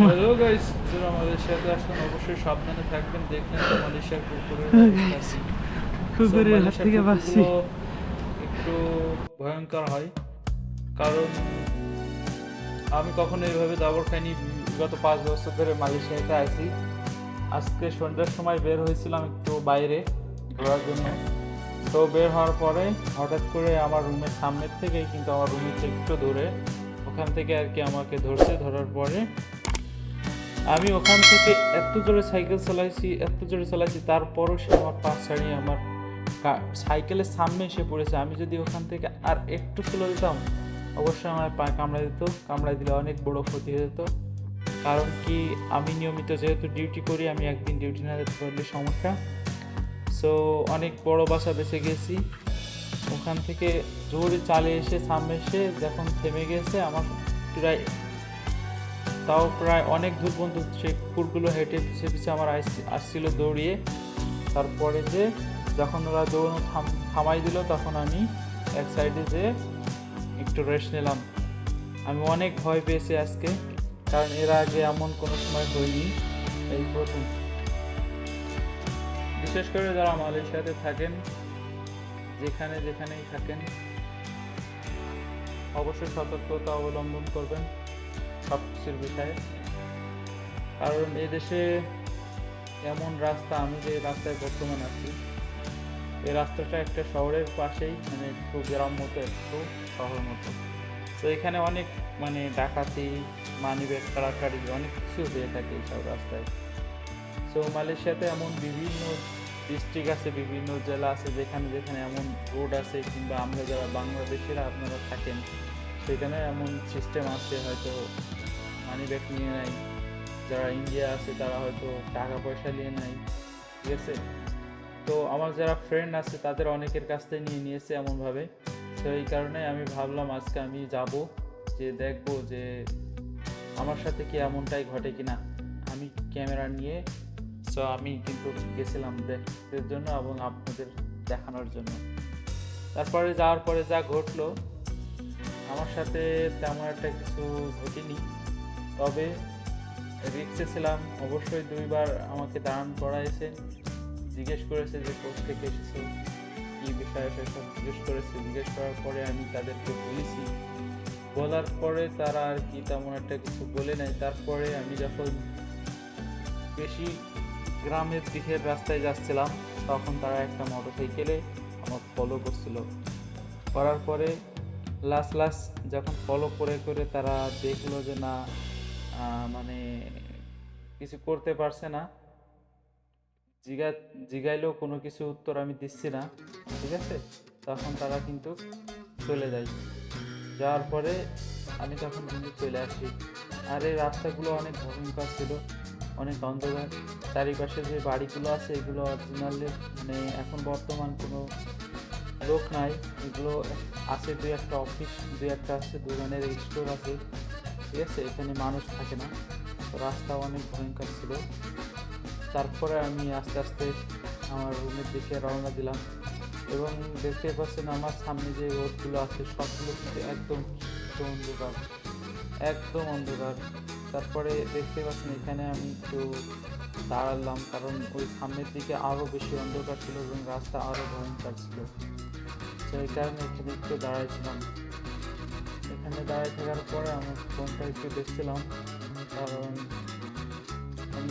Hello guys যারা সাথে আসেন অবশ্যই সাবধানে থাকবেন দেখলেন তো মালয়েশিয়ার কুকুরের। কুকুরের হাত থেকে বাঁচছি একটু ভয়ঙ্কর হয়। কারণ আমি কখনো এইভাবে দাবর খাইনি। গত পাঁচ বছর ধরে মালয়েশিয়াতে আছি। আজকে সন্ধ্যার সময় বের হয়েছিলাম একটু বাইরে ঘোরার জন্য। তো বের হওয়ার পরে হঠাৎ করে আমার রুমের সামনের থেকে কিন্তু আমার রুমের একটু দূরে ওখান থেকে আর কি আমাকে ধরছে। ধরার পরে আমি ওখান থেকে এত জোরে সাইকেল চালাইছি এত জোরে চালাইছি তারপরও সে আমার পাশ ছাড়িয়ে আমার সাইকেলের সামনে এসে পড়েছে। আমি যদি ওখান থেকে আর একটু স্লো দিতাম, অবশ্যই আমার পায়ে কামড়ায় দিত, কামড়ায় দিলে অনেক বড় ক্ষতি হয়ে যেত। কারণ কি, আমি নিয়মিত যেহেতু ডিউটি করি, আমি একদিন ডিউটি না যেতে পারলে সমস্যা। সো অনেক বড় বাসা বেঁচে গেছি। ওখান থেকে জোরে চালে এসে, সামনে এসে যখন থেমে গেছে, আমার প্রায়, তাও প্রায় অনেক দূর পর্যন্ত সে কুকুরগুলো হেঁটে পিছে পিছে আমার আসছিল দৌড়িয়ে। তারপরে যে যখন ওরা দৌড়ানো থাম, থামাই দিল, তখন আমি এক সাইডে যে একটু রেস্ট নিলাম। আমি অনেক ভয় পেয়েছি আজকে, কারণ এর আগে এমন কোনো সময় হয়নি এই প্রথম। বিশেষ করে যারা মালয়েশিয়াতে থাকেন, যেখানে যেখানেই থাকেন, অবশ্যই সতর্কতা অবলম্বন করবেন সব কিছুর বিষয়ে। কারণ এদেশে এমন রাস্তা আমি যে রাস্তায় বর্তমান আছি এই রাস্তাটা একটা শহরের পাশেই মানে একটু গ্রাম মতো, একটু শহর মতো। তো এখানে অনেক মানে ডাকাতি মানি মানিব্যাগ কাড়াকাড়ি, অনেক কিছু হয়ে থাকে এইসব রাস্তায়। সো মালয়েশিয়াতে এমন বিভিন্ন ডিস্ট্রিক্ট আছে, বিভিন্ন জেলা আছে, যেখানে যেখানে এমন রোড আছে, কিংবা আমরা যারা বাংলাদেশিরা আপনারা থাকেন, সেখানে এমন সিস্টেম আছে, হয়তো মানি ব্যাগ নিয়ে নেয় যারা ইন্ডিয়া আছে, তারা হয়তো টাকা পয়সা নিয়ে নেয় ঠিক আছে? তো আমার যারা ফ্রেন্ড আছে, তাদের অনেকের কাছ থেকে নিয়ে নিয়েছে এমনভাবে। তো এই কারণে আমি ভাবলাম আজকে আমি যাব, যে দেখব যে আমার সাথে কি এমনটাই ঘটে কিনা। আমি ক্যামেরা নিয়ে সো আমি কিন্তু গেছিলাম দেখতে জন্য এবং আপনাদের দেখানোর জন্য। তারপরে যাওয়ার পরে যা ঘটলো, আমার সাথে তেমন একটা কিছু ঘটেনি। তবে রিক্সে ছিলাম, অবশ্যই দুইবার আমাকে দাঁড়ান করাইছে জিজ্ঞেস করেছে যে কোথা থেকে এসেছে? কী বিষয়ে সেসব জিজ্ঞেস করেছে। জিজ্ঞেস করার পরে আমি তাদেরকে বলেছি। বলার পরে তারা আর কি তেমন একটা কিছু বলে নাই। তারপরে আমি যখন বেশি গ্রামের দিকের রাস্তায় যাচ্ছিলাম, তখন তারা একটা মোটর সাইকেলে আমার ফলো করছিল। করার পরে লাস্ট লাস্ট যখন ফলো করে করে তারা দেখল যে না মানে কিছু করতে পারছে না। জিগা, জিগাইলেও কোনো কিছু উত্তর আমি দিচ্ছি না, ঠিক আছে? তখন তারা কিন্তু চলে যায়। যাওয়ার পরে আমি তখন কিন্তু চলে আসি। আর এই রাস্তাগুলো অনেক ভয়ঙ্কর ছিল, অনেক অন্ধকার। চারিপাশে যে বাড়িগুলো আছে, এগুলো অরিজিনালি মানে এখন বর্তমান কোনো লোক নাই। এগুলো আছে দুই একটা অফিস দুই একটা আছে দোকানের স্টোর আছে, ঠিক আছে? এখানে মানুষ থাকে না। রাস্তা অনেক ভয়ঙ্কর ছিল। তারপরে আমি আস্তে আস্তে আমার রুমের দিকে রওনা দিলাম এবং দেখতে পাচ্ছেন আমার সামনে যে রোডগুলো আছে, সবগুলো কিন্তু একদম অন্ধকার একদম অন্ধকার। তারপরে দেখতে পাচ্ছেন এখানে আমি একটু দাঁড়ালাম কারণ ওই সামনের দিকে আরও বেশি অন্ধকার ছিল এবং রাস্তা আরও ভয়ঙ্কর ছিল। এই কারণে এখানে একটু দাঁড়াইছিলাম। এখানে দাঁড়িয়ে থাকার পরে আমার ফোনটা একটু দেখছিলাম কারণ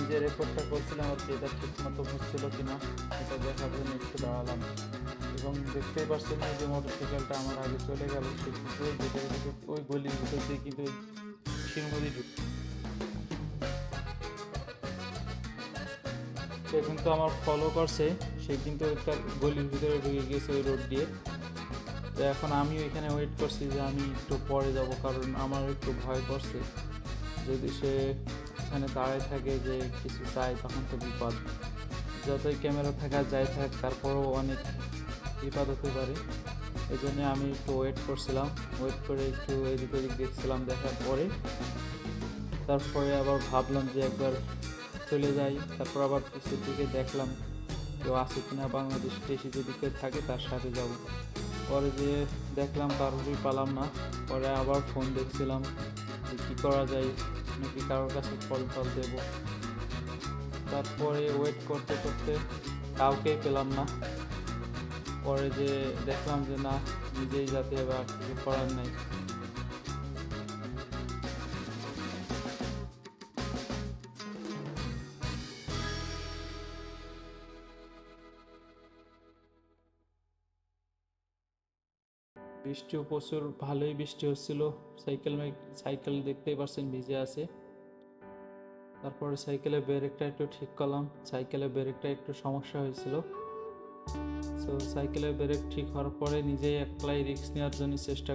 যে রেকর্ডটা করছিলাম আর কি, এটা ঠিক মতো হচ্ছিল কিনা এটা দেখার জন্য একটু দাঁড়ালাম। এবং দেখতেই পারছেন যে মোটর সাইকেলটা আমার আগে চলে গেল ওই ওই গলির ভিতর দিয়ে কিন্তু ওই শিলমদি ঢুক সে কিন্তু আমার ফলো করছে, সে কিন্তু একটা গলির ভিতরে ঢুকে গিয়েছে ওই রোড দিয়ে। তো এখন আমি ওইখানে ওয়েট করছি যে আমি একটু পরে যাব, কারণ আমার একটু ভয় করছে। যদি সে এখানে দাঁড়ায় থাকে যে কিছু চায় তখন তো বিপদ। যতই ক্যামেরা থাকা যায় থাক, তারপরও অনেক বিপদ হতে পারে। এই জন্য আমি একটু ওয়েট করছিলাম। ওয়েট করে একটু এদিক ওদিক দেখছিলাম, দেখার পরে। তারপরে আবার ভাবলাম যে একবার চলে যাই। তারপর আবার পিছের দিকে দেখলাম কেউ আছে কিনা বাংলাদেশ দেশি যদি কেউ থাকে তার সাথে যাব। পরে যে দেখলাম কারোরই পালাম না। পরে আবার ফোন দেখছিলাম যে কী করা যায়। নাকি কারোর কাছে ফল ফল দেব? তারপরে ওয়েট করতে করতে কাউকেই পেলাম না। পরে যে দেখলাম যে না, নিজেই যাতে এবার কিছু করার নেই। বৃষ্টিও প্রচুর ভালোই বৃষ্টি হচ্ছিল। সাইকেল সাইকেল দেখতেই পারছেন ভিজে আছে। তারপরে সাইকেলের ব্রেকটা একটু ঠিক করলাম। সাইকেলের ব্রেকটা একটু সমস্যা হয়েছিল। তো সাইকেলের ব্রেক ঠিক হওয়ার পরে নিজেই একলাই রিক্স নেওয়ার জন্য চেষ্টা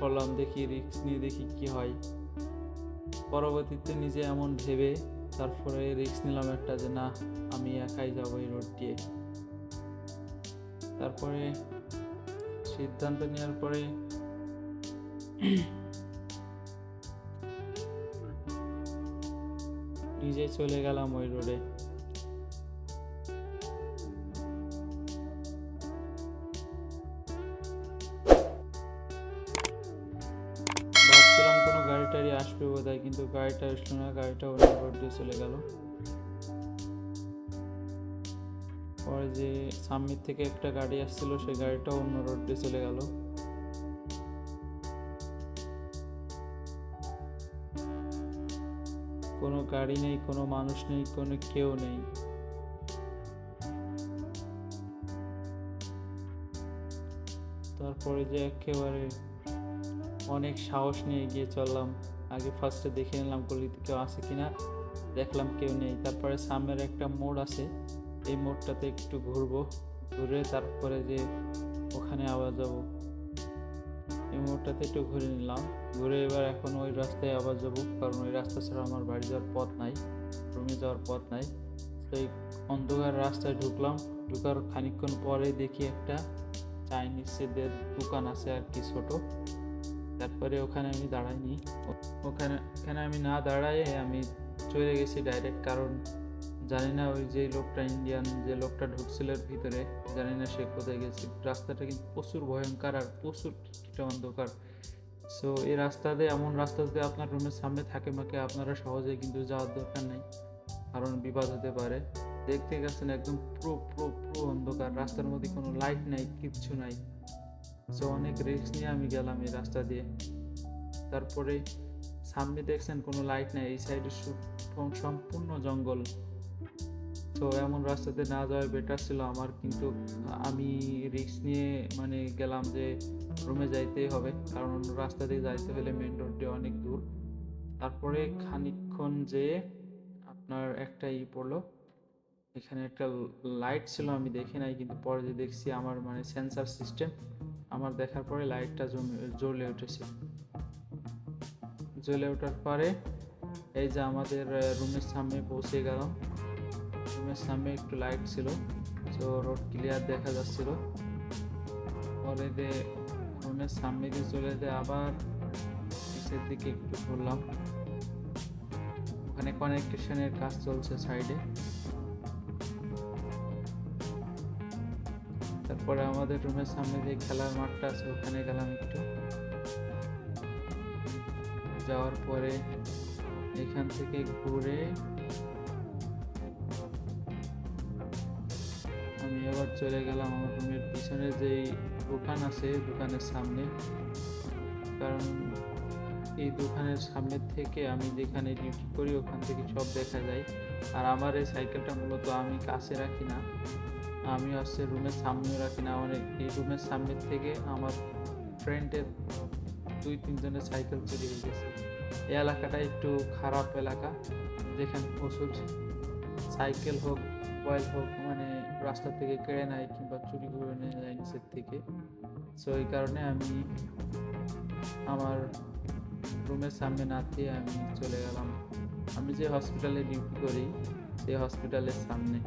করলাম, দেখি রিক্স নিয়ে দেখি কি হয়। পরবর্তীতে নিজে এমন ভেবে তারপরে রিক্স নিলাম একটা যে, না, আমি একাই যাব এই রোড দিয়ে। তারপরে সিদ্ধান্ত নেওয়ার পরে নিজেই চলে গেলাম ওই রোডে। ভাবছিলাম কোনো গাড়ি টাড়ি আসবে বোধ কিন্তু গাড়িটা আসলো না, গাড়িটা অন্য রোড দিয়ে চলে গেল। যে সামনের থেকে একটা গাড়ি আসছিল, সেই গাড়িটা অন্য রোড দিয়ে চলে গেল। কোনো গাড়ি নেই, কোনো মানুষ নেই, কোনো কেউ নেই। তারপরে যে একেবারে অনেক সাহস নিয়ে গিয়ে চললাম। আগে ফার্স্টে দেখে নিলাম গলিতে কেউ আছে কিনা, দেখলাম কেউ নেই। তারপরে সামনের একটা মোড় আছে এই মোড়টাতে একটু ঘুরবো, ঘুরে তারপরে যে ওখানে আবার যাব। এই মোড়টাতে একটু ঘুরে নিলাম। ঘুরে এবার এখন ওই রাস্তায় আবার যাব, কারণ ওই রাস্তা ছাড়া আমার বাড়ি যাওয়ার পথ নাই, রুমে যাওয়ার পথ নাই। সেই অন্ধকার রাস্তায় ঢুকলাম। ঢুকার খানিকক্ষণ পরে দেখি একটা চাইনিজদের দোকান আছে আর কি ছোটো। তারপরে ওখানে আমি দাঁড়াইনি। ওখানে ওখানে আমি না দাঁড়াই আমি চলে গেছি ডাইরেক্ট কারণ জানি না ওই যে লোকটা ইন্ডিয়ান যে লোকটা ঢুকছিল ভিতরে, জানি না সে কোথায় গেছে। রাস্তাটা কিন্তু প্রচুর ভয়ঙ্কর আর প্রচুর অন্ধকার। সো এই রাস্তাতে এমন রাস্তাতে আপনার রুমের সামনে থাকে মাকে, আপনারা সহজে কিন্তু যাওয়ার দরকার নেই। কারণ বিপদ হতে পারে। দেখতে গেছেন একদম পুরো পুরো পুরো অন্ধকার। রাস্তার মধ্যে কোনো লাইট নাই, কিচ্ছু নাই। সো অনেক রিস্ক নিয়ে আমি গেলাম এই রাস্তা দিয়ে। তারপরে সামনে দেখছেন কোনো লাইট নেই, এই সাইডে সম্পূর্ণ জঙ্গল। তো এমন রাস্তাতে না যাওয়া বেটার ছিল আমার। কিন্তু আমি রিস্ক নিয়ে মানে গেলাম যে রুমে যাইতেই হবে। কারণ রাস্তা দিয়ে যাইতে হলে মেন রোড অনেক দূর। তারপরে খানিকক্ষণ যে আপনার একটা ই পড়ল। এখানে একটা লাইট ছিল, আমি দেখি নাই, কিন্তু পরে যে দেখছি আমার মানে সেন্সার সিস্টেম আমার দেখার পরে লাইটটা জ্বলে উঠেছে। জ্বলে ওঠার পরে এই যে আমাদের রুমের সামনে পৌঁছে গেলাম। রুমের সামনে একটু লাইট ছিল, তো রোড ক্লিয়ার দেখা যাচ্ছিল। পরে যে রুমের সামনে দিয়ে চলে যে আবার পিছের দিকে একটু ঘুরলাম। ওখানে কানেকশনের কাজ চলছে সাইডে তারপরে আমাদের রুমের সামনে যে খেলার মাঠটা আছে, ওখানে গেলাম একটু। যাওয়ার পরে এখান থেকে ঘুরে চলে গেলাম আমার রুমের পিছনে যেই দোকান আছে, দোকানের সামনে। কারণ এই দোকানের সামনে থেকে আমি যেখানে ডিউটি করি, ওখান থেকে সব দেখা যায়। আর আমার এই সাইকেলটা মূলত আমি কাছে রাখি না। আমি হচ্ছে রুমের সামনেও রাখি না। অনেক, এই রুমের সামনে থেকে আমার ফ্রেন্ডের দুই, তিনজনের সাইকেল চুরি হয়ে গেছে। এই এলাকাটা একটু খারাপ এলাকা। যেখানে প্রচুর সাইকেল হোক মোবাইল হোক মানে রাস্তা থেকে কেড়ে নেয় কিংবা চুরি করে নিয়ে যায় নিচের থেকে। সো এই কারণে আমি আমার রুমের সামনে না দিয়ে আমি চলে গেলাম। আমি যে হসপিটালে ডিউটি করি, সেই হসপিটালের সামনে।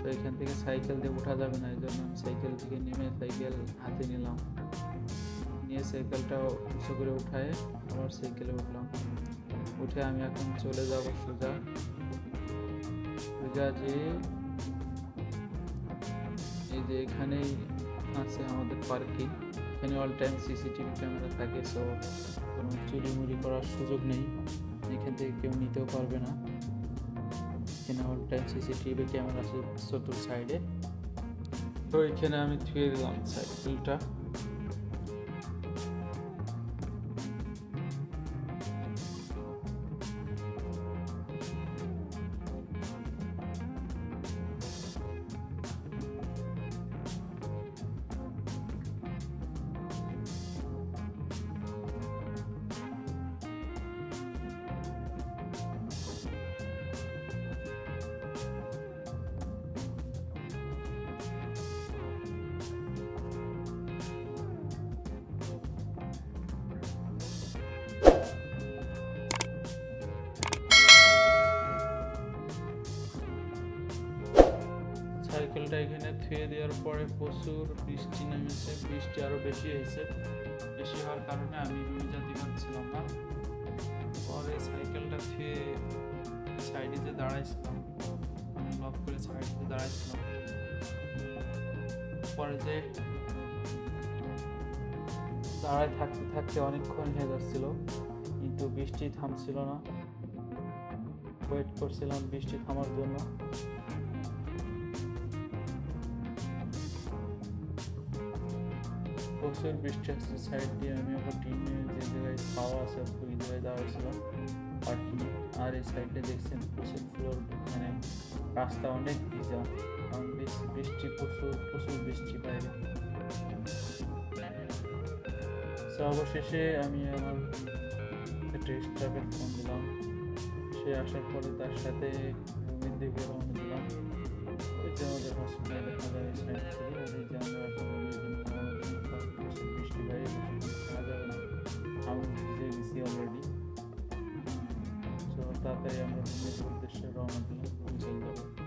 তো এখান থেকে সাইকেল দিয়ে ওঠা যাবে না এই জন্য আমি সাইকেল থেকে নেমে সাইকেল হাতে নিলাম। নিয়ে সাইকেলটা উঁচু করে উঠায়, আবার সাইকেলে উঠলাম। উঠে আমি এখন চলে যাব সোজা। সোজা যে এই যে এখানেই আছে আমাদের পার্কিং। এখানে অল টাইম সিসিটিভি ক্যামেরা থাকে সো কোনো চুরি মুরি করার সুযোগ নেই। এখান থেকে কেউ নিতেও পারবে না। এখানে অল টাইম সিসিটিভি ক্যামেরা আছে সাইডে তো এখানে আমি থুয়ে দিলাম সাইকেলটা সাইকেলটা এখানে থুয়ে দেওয়ার পরে প্রচুর বৃষ্টি নেমেছে, বৃষ্টি আরও বেশি হয়েছে। বেশি হওয়ার কারণে আমি রুমে যেতে পারছিলাম না। পরে সাইকেলটা থুয়ে সাইডে যে দাঁড়াইছিলাম লক করে সাইডে দাঁড়াইছিলাম। পরে যে দাঁড়ায় থাকতে থাকতে অনেকক্ষণ হয়ে যাচ্ছিল, কিন্তু বৃষ্টি থামছিল না। ওয়েট করছিলাম বৃষ্টি থামার জন্য। প্রচুর বৃষ্টি আসছে সাইড দিয়ে আমি আবার টিমে যে জায়গায় খাওয়া আছে, ওই জায়গায় দাঁড়াইছিলাম পার্কিং আর এই সাইডে দেখছেন, প্রচুর ফ্লোর মানে রাস্তা অনেক ভিজা। কারণ বৃষ্টি, প্রচুর প্রচুর বৃষ্টি বাইরে। অবশেষে আমি আমার স্টাফে ফোন দিলাম। সে আসার পরে তার সাথে রুমের দিকে রওনা দিলাম। ওই যে আমাদের হসপিটালে দেখা যায় সাইড থেকে, ওই যে আমরা this shit on the thing.